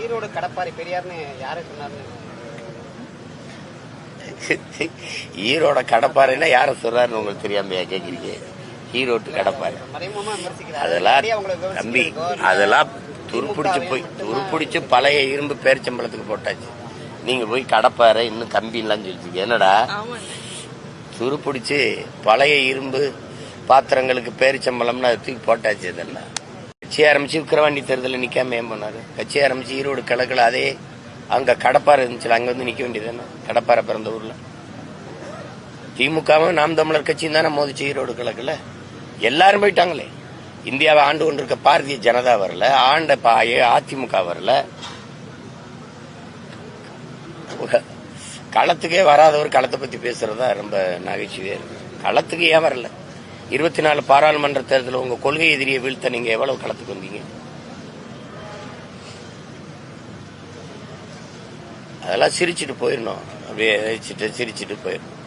ஈரோடு கடப்பாரி பெரியார்னு யாரு சொன்னாருன்னு ஈரோட கடப்பாறைன்னா யார சொல்றாருன்னு உங்களுக்கு தெரியாமையா கேக்குறீங்க? ஈரோட்டு கடப்பாறை. அதெல்லாம் தம்பி அதெல்லாம் துருப்பிடிச்சு போய் துருப்பிடிச்சு பழைய இரும்பு பேரிச்சம்பளத்துக்கு போட்டாச்சு. நீங்க போய் கடப்பாறை இன்னும் கம்பின்லாம் சொல்லிட்டு என்னடா? துருப்பிடிச்சு பழைய இரும்பு பாத்திரங்களுக்கு பேரிச்சம்பளம்னு அதை தூக்கி போட்டாச்சு இதெல்லாம் கட்சி ஆரம்பிச்சு விக்கிரவாண்டி தேர்தலில் நிற்காம ஏன் போனார்? கட்சி ஆரம்பிச்சு ஈரோடு கிழக்குல அதே அங்கே கடப்பாறை இருந்துச்சுல அங்கே வந்து நிற்க வேண்டியதானே கடப்பாறை பிறந்த ஊரில். திமுகவும் நாம் தமிழர் கட்சியும் தானே மோதிச்சு ஈரோடு கிழக்குல எல்லாரும் போயிட்டாங்களே. இந்தியாவை ஆண்டு கொண்டிருக்க பாரதிய ஜனதா வரல ஆண்ட பாய அதிமுக வரல. களத்துக்கே வராதவர் களத்தை பத்தி பேசுறதா ரொம்ப நகைச்சுவே இருக்கு. களத்துக்கு ஏன் வரல? இருபத்தி நாலு பாராளுமன்ற தேர்தலில் உங்க கொள்கை எதிரியை வீழ்த்த நீங்க எவ்வளவு களத்துக்கு வந்தீங்க? அதெல்லாம் சிரிச்சுட்டு போயிடணும். அப்படியே சிரிச்சுட்டு போயிடணும்.